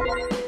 Bye.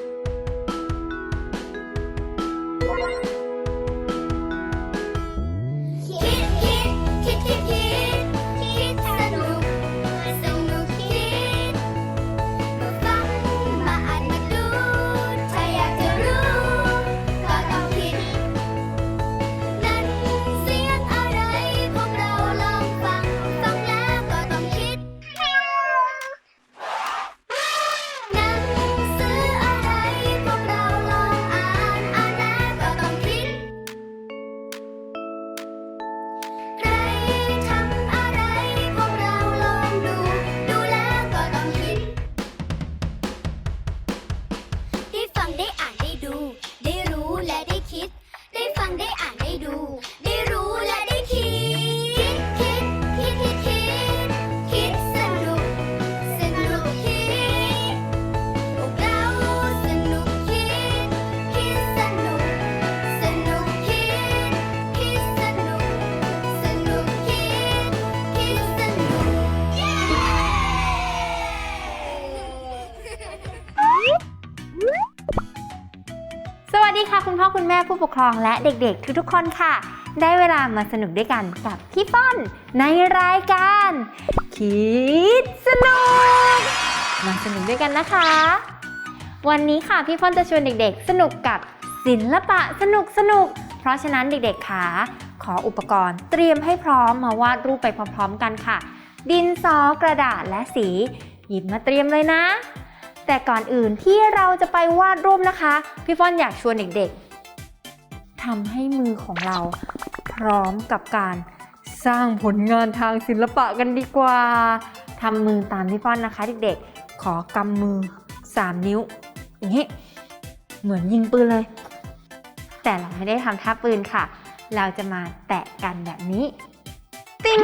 ครองและเด็กๆ ทุกๆ คนค่ะ ได้เวลามาสนุกด้วยกันกับพี่ป้อนในรายการ คิดสนุก มาสนุกด้วยกันนะคะ วันนี้ค่ะพี่ป้อนจะชวนเด็กๆ สนุกกับศิลปะสนุกสนุกๆเพราะฉะนั้นเด็กๆค่ะขออุปกรณ์เตรียมให้พร้อมมาวาดรูปไปพร้อมๆกันค่ะ ดินสอกระดาษและสี หยิบมาเตรียมเลยนะ แต่ก่อนอื่นที่เราจะไปวาดรูปนะคะ พี่ฟ้อนอยากชวนเด็กๆ ทำให้มือของเรา พร้อมกับการสร้างผลงานทางศิลปะกันดีกว่าทำมือตามพี่ฟ้อนนะคะเด็กๆ ขอกำมือ 3 นิ้ว อย่างนี้ เหมือนยิงปืนเลย แต่เราไม่ได้ทำท่าปืนค่ะ เราจะมาแตะกันแบบนี้ ติ้ง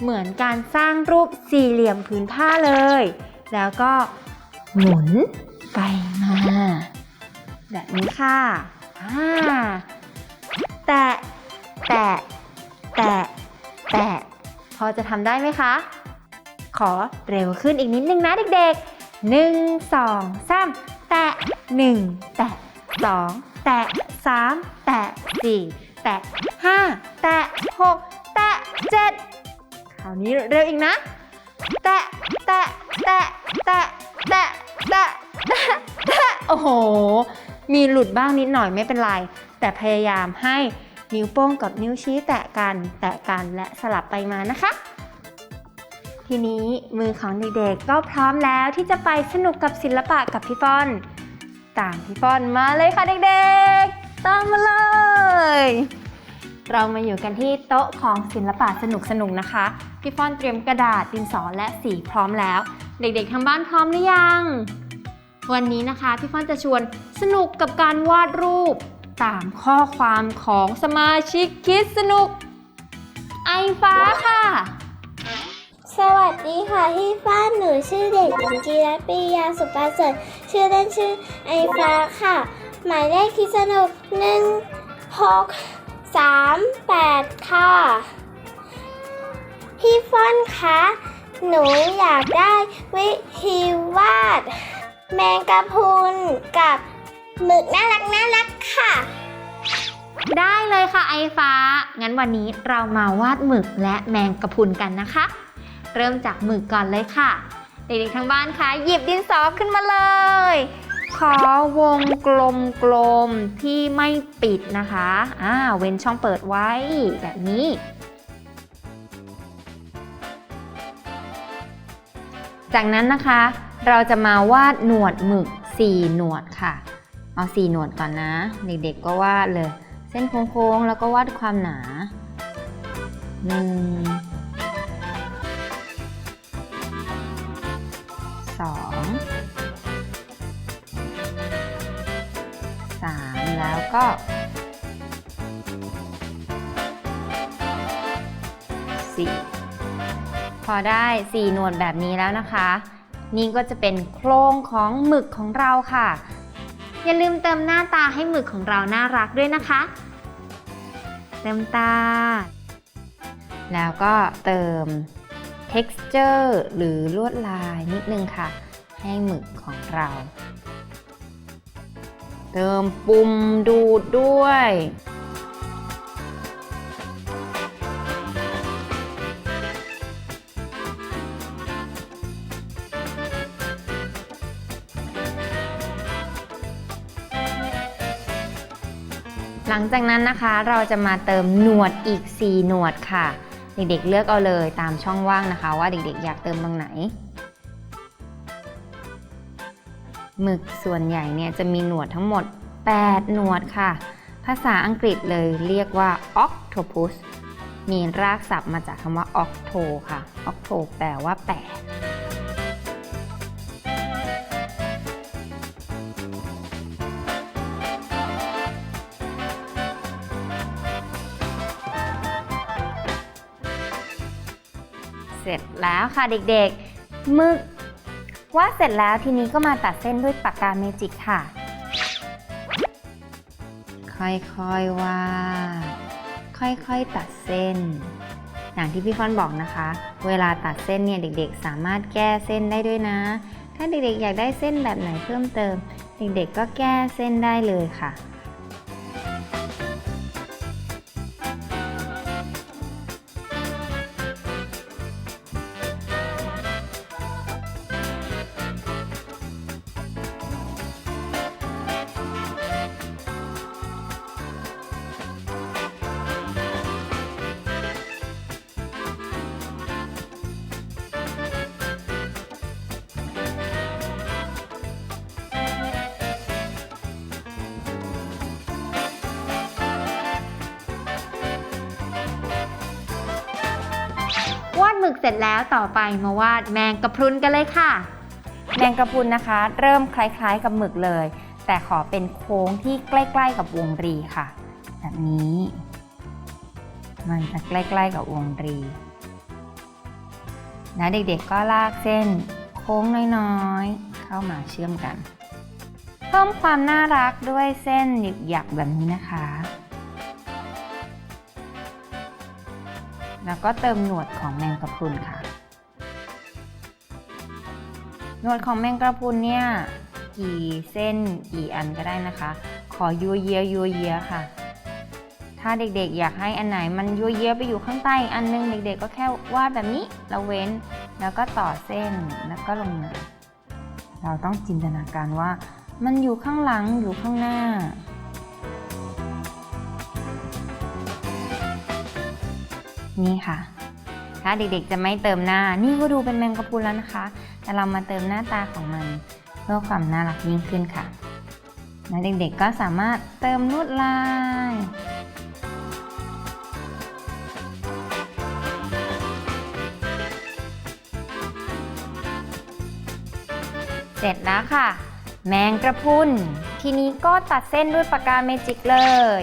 เหมือนการสร้างรูปสี่เหลี่ยมผืนผ้าเลย แล้วก็หมุนไปมาแบบนี้ค่ะ แตะแตะแตะแตะพอจะทำได้ไหมคะ ขอเร็วขึ้นอีกนิดนึงนะเด็กๆหนึ่งสองสามแตะหนึ่งแตะสองแตะสามแตะสี่แตะห้าแตะหกแตะเจ็ดคราวนี้เร็วอีกนะ แตะแตะแตะแตะแตะแตะแตะโอ้โห มีหลุดบ้างนิดหน่อยไม่เป็นไร แต่พยายามให้นิ้วโป้งกับนิ้วชี้แตะกัน แตะกันและสลับไปมานะคะ ทีนี้มือของเด็กๆก็พร้อมแล้วที่จะไปสนุกกับศิลปะกับพี่ป้อน ตามพี่ป้อนมาเลยค่ะเด็กๆ ตามมาเลย เรามาอยู่กันที่โต๊ะของศิลปะสนุกๆนะคะ พี่ฟ้อนเตรียมกระดาษดินสอและสีพร้อมแล้ว เด็กๆทางบ้านพร้อมหรือยัง วันนี้นะคะพี่ฟ้อนจะชวนสนุกกับการวาดรูป ตามข้อความของสมาชิกคิดสนุก ไอฟ้าค่ะ สวัสดีค่ะพี่ฟ้านหนูชื่อเด็กหญิงจีรัตปรียาสุประเสริฐชื่อเล่นชื่อไอฟ้าค่ะ หมายเลขที่สนุกหนึ่งหกสามแปดค่ะพี่ฟ้อนคะหนูอยากได้วิธีวาด แมงกะพรุนกับหมึกน่ารักน่ารักค่ะ ได้เลยค่ะไอฟ้า งั้นวันนี้เรามาวาดหมึกและแมงกะพรุนกันนะคะ เริ่มจากหมึกก่อนเลยค่ะ เด็กๆทางบ้านคะหยิบดินสอขึ้นมาเลย ขอวงกลมกลมๆที่ไม่ปิดนะคะอ่าเว้นช่องเปิดไว้แบบนี้ จากนั้นนะคะ เราจะมาวาดหนวดหมึก 4 หนวดค่ะ เอา 4 หนวดก่อนนะ เด็กๆก็วาดเลย เส้นโค้งๆ แล้วก็วาดความหนาหนึ่งสองสามแล้วก็สี่พอได้สี่หนวดแบบนี้แล้วนะคะ นี่ก็จะเป็นโครงของหมึกของเราค่ะ อย่าลืมเติมหน้าตาให้หมึกของเราน่ารักด้วยนะคะ เติมตา แล้วก็เติม texture หรือลวดลายนิดนึงค่ะ ให้หมึกของเรา เติมปุ่มดูดด้วย หลังจากนั้นนะคะเราจะมาเติมหนวดอีก 4 หนวดค่ะ เด็กๆเลือกเอาเลยตามช่องว่างนะคะ ว่าเด็กๆ อยากเติมตรงไหนหมึกส่วนใหญ่เนี่ยจะมีหนวดทั้งหมด 8 หนวดค่ะ ภาษาอังกฤษเลยเรียกว่า octopus มีรากศัพท์มาจากคำว่า octo ค่ะ octo แปลว่า 8 เสร็จแล้วค่ะเด็กๆหมึกวาดเสร็จแล้วทีนี้ก็มาตัดเส้นด้วยปากกาเมจิกค่ะ ค่อยๆวาดค่อยๆตัดเส้น อย่างที่พี่ฟอนบอกนะคะ เวลาตัดเส้นเนี่ยเด็กๆ สามารถแก้เส้นได้ด้วยนะ ถ้าเด็กๆ อยากได้เส้นแบบไหนเพิ่มเติม เด็กๆ ก็แก้เส้นได้เลยค่ะึกเสร็จแล้วต่อไปมาวาดแมงกะพรุนกันเลยค่ะ แมงกะพรุนนะคะ เริ่มคล้าย ๆกับหมึกเลย แต่ขอเป็นโค้งที่ใกล้ ๆ กับวงรีค่ะ แบบนี้ มันจะใกล้ ๆ กับวงรีนะเด็กๆก็ลากเส้นโค้งน้อยๆ เข้ามาเชื่อมกัน เพิ่มความน่ารักด้วยเส้นหยักๆแบบนี้นะคะ แล้วก็เติมหนวดของแมงกะพรุนค่ะ หนวดของแมงกะพรุนเนี่ยกี่เส้นกี่อันก็ได้นะคะ ขอยัวเยียยัวเยียค่ะ ถ้าเด็กๆ อยากให้อันไหนมันยัวเยียไปอยู่ข้างใต้อีกอันนึง เด็กๆ ก็แค่วาดแบบนี้แล้วเว้นแล้วก็ต่อเส้นแล้วก็ลงมาเราต้องจินตนาการว่า มันอยู่ข้างหลังอยู่ข้างหน้า นี่ค่ะ ถ้าเด็กๆจะไม่เติมหน้า นี่ก็ดูเป็นแมงกะพรุนแล้วนะคะ แต่เรามาเติมหน้าตาของมันเพื่อความน่ารักยิ่งขึ้นค่ะและเด็กๆก็สามารถเติมลวดลายเสร็จแล้วค่ะ แมงกระพุนทีนี้ก็ตัดเส้นด้วยปากกาเมจิกเลย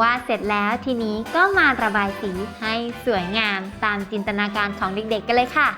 วาดเสร็จแล้วทีนี้ก็มาระบายสีให้สวยงามตามจินตนาการของเด็กๆกันเลยค่ะ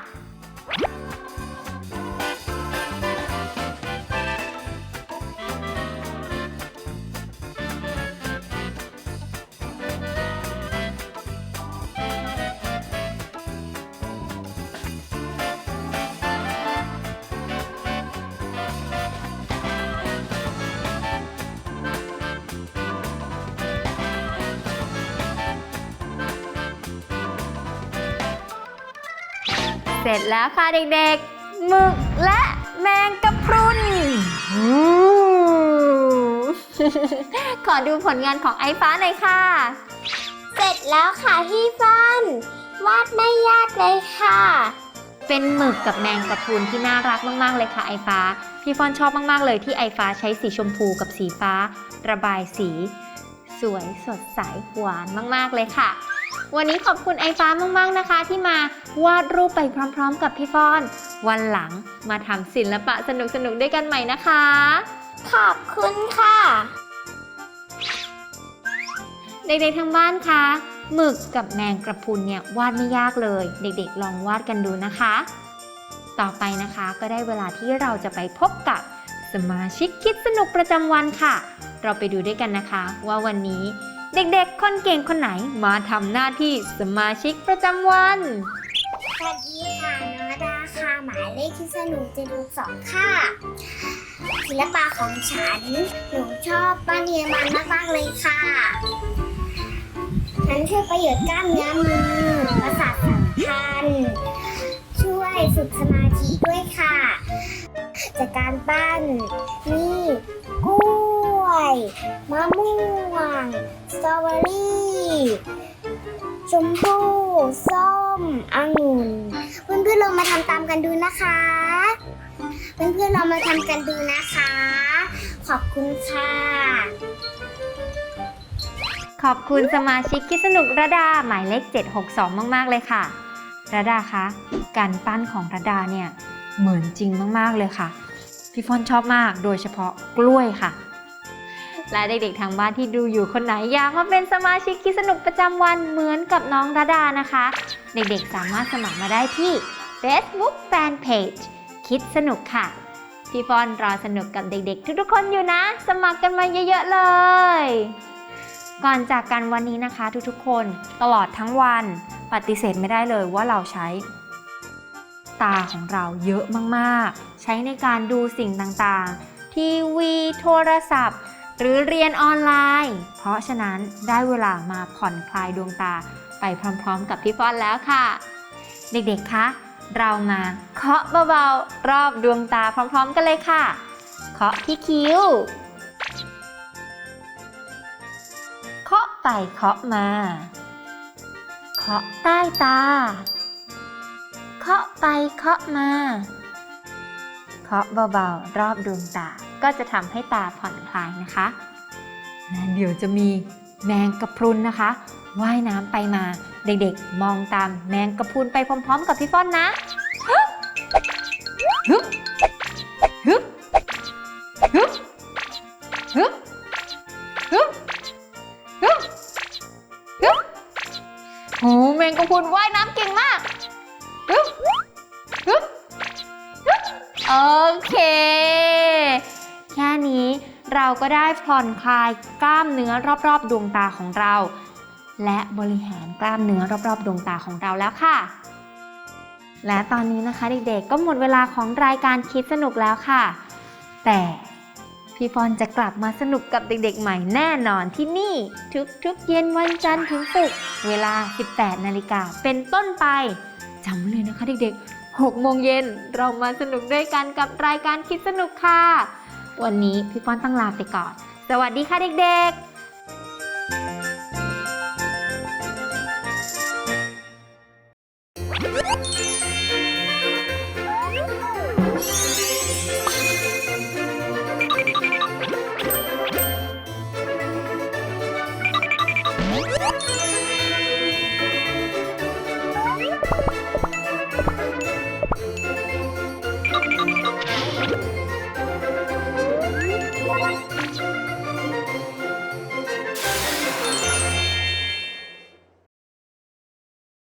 เสร็จแล้วค่ะเด็กๆหมึกและแมงกะพรุนอืมขอดูผลงานของไอฟ้าหน่อยค่ะ เสร็จแล้วค่ะพี่ฟันวาดไม่ยากเลยค่ะ เป็นหมึกกับแมงกะพรุนที่น่ารักมาก ๆ เลยค่ะไอฟ้า พี่ฟอนชอบมาก ๆ เลยที่ไอฟ้าใช้สีชมพูกับสีฟ้า ระบายสีสสวยสดใสหวานมาก ๆ เลยค่ะ วันนี้ขอบคุณไอฟ้ามาก ๆ นะคะ ที่มาวาดรูปไปพร้อม ๆ กับพี่ฟอน วันหลังมาทำศิลปะสนุก ๆ ด้วยกันใหม่นะคะ ขอบคุณค่ะ เด็กๆทางบ้านคะหมึกกับแมงกระพรุนเนี่ยวาดไม่ยากเลย เด็กๆ ลองวาดกันดูนะคะ ต่อไปนะคะก็ได้เวลาที่เราจะไปพบกับสมาชิกคิดสนุกประจำวันค่ะ เราไปดูด้วยกันนะคะ ว่าวันนี้ เด็กๆ คนเก่งคนไหนมาทำหน้าที่สมาชิกประจำวัน สวัสดีค่ะนวดาค่ะ หมายเลขที่สนุกจะดูสองค่ะ ศิลปะของฉัน หนูชอบปั้นเยอรมันมากๆเลยค่ะฉันช่วยประโยชน์กล้ามเนื้อมือประสาทสัมพันธ์ช่วยฝึกสมาธิด้วยค่ะ จากการปั้นนี่กล้วยมะม่วง ตรอเบอรี่ชมพู่ส้มองุ่นเพื่อนๆลองมาทำตามกันดูนะคะ เพื่อนๆลองมาทำกันดูนะคะ ขอบคุณค่ะ ขอบคุณสมาชิกคิดสนุกระดาหมายเลข 762 มาก ๆ เลยค่ะ ระดาคะการปั้นของระดาเนี่ยเหมือนจริงมาก ๆ เลยค่ะ พี่ฟอนชอบมากโดยเฉพาะกล้วยค่ะ และเด็กๆทางบ้านที่ดูอยู่คนไหนอยากมาเป็นสมาชิกคิดสนุกประจำวันเหมือนกับน้องระดานะคะ เด็กๆสามารถสมัครมาได้ที่ Facebook Fanpage คิดสนุกค่ะ พี่ฟอนรอสนุกกับเด็กๆ ทุกๆคนอยู่นะ สมัครกันมาเยอะๆเลย ก่อนจากกันวันนี้นะคะ ทุกๆคนตลอดทั้งวันปฏิเสธไม่ได้เลยว่าเราใช้ตาของเราเยอะมากๆ ใช้ในการดูสิ่งต่างๆ ทีวี โทรศัพท์ หรือเรียนออนไลน์ เพราะฉะนั้นได้เวลามาผ่อนคลายดวงตาไปพร้อมๆ กับพี่ฟอนแล้วค่ะ เด็กๆ คะ เรามาเคาะเบาๆ รอบดวงตาพร้อมๆ กันเลยค่ะ เคาะที่คิ้ว เคาะไปเคาะมา เคาะใต้ตา เคาะไปเคาะมา เคาะเบาๆ รอบดวงตา ก็จะทำให้ตาผ่อนคลายนะคะและเดี๋ยวจะมีแมงกะพรุนนะคะ ว่ายน้ำไปมา เด็กๆ มองตามแมงกะพรุนไปพร้อม ๆ กับพี่ฟ้อนนะฮึบฮึบฮึบฮึบฮึบฮึบฮึบฮึบโหแมงกะพรุนว่ายน้ำเก่งมากฮึบฮึบฮึบโอเคแค่นี้ เราก็ได้ผ่อนคลายกล้ามเนื้อรอบๆ ดวงตาของเรา และบริหารกล้ามเนื้อรอบๆ ดวงตาของเราแล้วค่ะ และตอนนี้นะคะเด็กๆ ก็หมดเวลาของรายการคิดสนุกแล้วค่ะ แต่พี่ฟอนจะกลับมาสนุกกับเด็กๆ ใหม่แน่นอนที่นี่ทุกๆ เย็นวันจันทร์ถึงศุกร์เวลา 18 นาฬิกาเป็นต้นไปจำไว้เลยนะคะเด็กๆ 6 โมงเย็นเรามาสนุกด้วยกันกับรายการคิดสนุกค่ะ วันนี้พี่ฟอนต้องลาไปก่อน สวัสดีค่ะเด็กๆ